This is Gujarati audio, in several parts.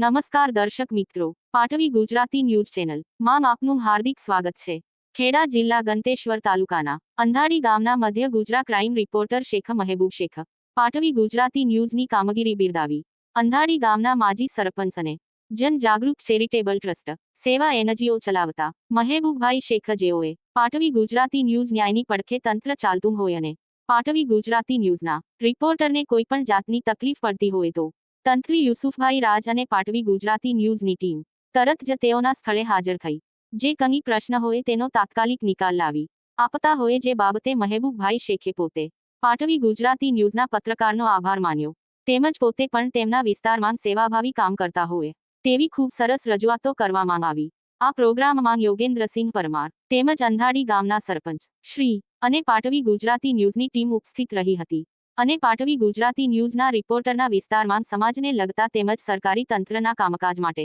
નમસ્કાર દર્શક મિત્રો, પાટવી ગુજરાતી ન્યૂઝ ચેનલ. માં આપનું હાર્દિક સ્વાગત છે. ખેડા જિલ્લા ગંતેશ્વર તાલુકાના અંધાડી ગામના મધ્ય ગુજરાત ક્રાઇમ રિપોર્ટર શેખ મહેબૂબ શેખ, પાટવી ગુજરાતી ન્યૂઝની કામગીરી બિરદાવી. અંધાડી ગામના માજી સરપંચ અને જનજાગૃત ચેરિટેબલ ટ્રસ્ટ, સેવા એનજીઓ ચલાવતા મહેબૂબભાઈ શેખ જેઓએ પાટવી ગુજરાતી ન્યૂઝ ન્યાયની પડખે તંત્ર ચાલતું હોય અને પાટવી ગુજરાતી ન્યૂઝના રિપોર્ટરને કોઈપણ જાતની તકલીફ પડતી હોય તો તંત્રી યુસુફભાઈ રાજ અને પાટવી ગુજરાતી ન્યૂઝની ટીમ તરત જ તેઓના સ્થળે હાજર થઈ. જે કંઈ પ્રશ્ન હોય તેનો તાત્કાલિક નિકાલ લાવી. આપતા હોય જે બાબતે મહેબૂબભાઈ શેખે પોતે પાટવી ગુજરાતી ન્યૂઝના પત્રકારનો આભાર માન્યો. તેમજ પોતે પણ તેમના વિસ્તારમાં સેવાભાવી કામ કરતા હોય તેવી ખૂબ સરસ રજૂઆતો કરવામાં આવી આ પ્રોગ્રામમાં યોગેન્દ્રસિંહ પરમાર તેમજ અંધાડી ગામના સરપંચ શ્રી અને પાટવી ગુજરાતી ન્યૂઝની ટીમ ઉપસ્થિત રહી હતી. અને પાટવી ગુજરાતી ન્યૂઝના રિપોર્ટરના વિસ્તારમાં સમાજને લગતા તેમજ સરકારી તંત્રના કામકાજ માટે.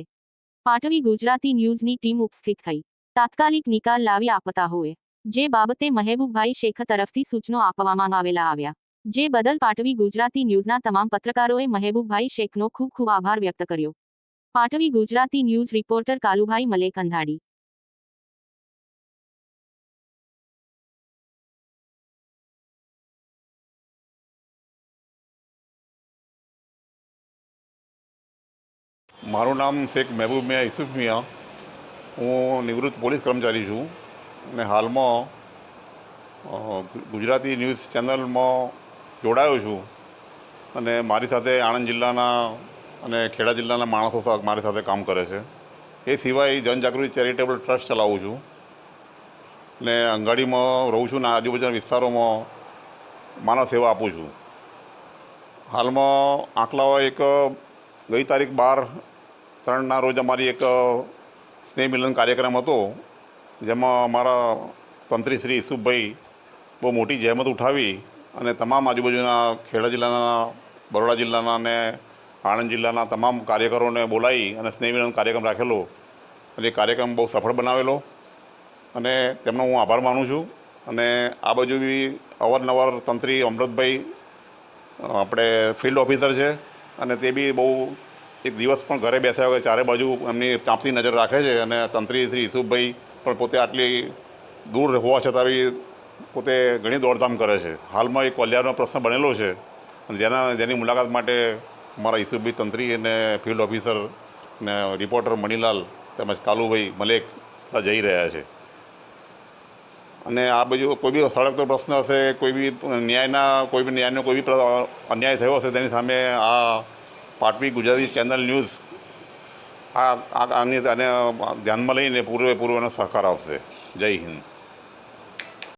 પાટવી ગુજરાતી ન્યૂઝની ટીમ ઉપસ્થિત થઈ. તાત્કાલિક નિકાલ લાવી આપતા હોય જે બાબતે મહેબૂબભાઈ શેખ તરફથી સૂચનો આપવામાં આવેલા આવ્યા. જે બદલ પાટવી ગુજરાતી ન્યૂઝના તમામ પત્રકારોએ મહેબૂબભાઈ શેખનો ખૂબ ખૂબ આભાર વ્યક્ત કર્યો. Patvi Gujarati news reporter Kalubhai Malek Andhadi. મારું નામ શેખ મહેબૂબ મિયા યુસુફ મિયા. હું નિવૃત્ત પોલીસ કર્મચારી છું અને હાલમાં ગુજરાતી ન્યૂઝ ચેનલમાં જોડાયો છું. અને મારી સાથે આણંદ જિલ્લાના અને ખેડા જિલ્લાના માણસો મારી સાથે કામ કરે છે. એ સિવાય જનજાગૃતિ ચેરિટેબલ ટ્રસ્ટ ચલાવું છું. ને અંગાડીમાં રહું છું ને આજુબાજુના વિસ્તારોમાં માનવ સેવા આપું છું. હાલમાં આંકલાવા એક, ગઈ તારીખ બાર ત્રણના રોજ અમારી એક સ્નેહ મિલન કાર્યક્રમ હતો, જેમાં અમારા તંત્રી શ્રી ઈસુભાઈ બહુ મોટી જહેમત ઉઠાવી અને તમામ આજુબાજુના ખેડા જિલ્લાના, બરોડા જિલ્લાના અને આણંદ જિલ્લાના તમામ કાર્યકરોને બોલાવી અને સ્નેહ મિલન કાર્યક્રમ રાખેલો. અને એ કાર્યક્રમ બહુ સફળ બનાવેલો. અને તેમનો હું આભાર માનું છું. અને આ બાજુ બી અવારનવાર તંત્રી અમૃતભાઈ આપણે ફિલ્ડ ઓફિસર છે. અને તે બી બહુ એક દિવસ પણ ઘરે બેસ્યા વગર ચારે બાજુ એમની ચાંપતી નજર રાખે છે અને તંત્રી શ્રી ઈસુભાઈ પણ પોતે આટલી દૂર હોવા છતાં બી પોતે ઘણી દોડધામ કરે છે. હાલમાં એક કોલિયારનો પ્રશ્ન બનેલો છે અને જેના, જેની મુલાકાત માટે મારા ઈસુભાઈ તંત્રી અને ફિલ્ડ ઓફિસર અને રિપોર્ટર મણિલાલ તેમજ કાલુભાઈ મલેક જઈ રહ્યા છે. અને આ બાજુ કોઈ બી સળગતો પ્રશ્ન હશે, કોઈ બી ન્યાયના, કોઈ બી ન્યાયનો કોઈ બી અન્યાય થયો હશે તેની સામે આ પાટવી ગુજરાતી ચેનલ ન્યૂઝ. આ આની આને ધ્યાનમાં લઈને પૂર્વે એનો સહકાર આપશે. જય હિન્દ.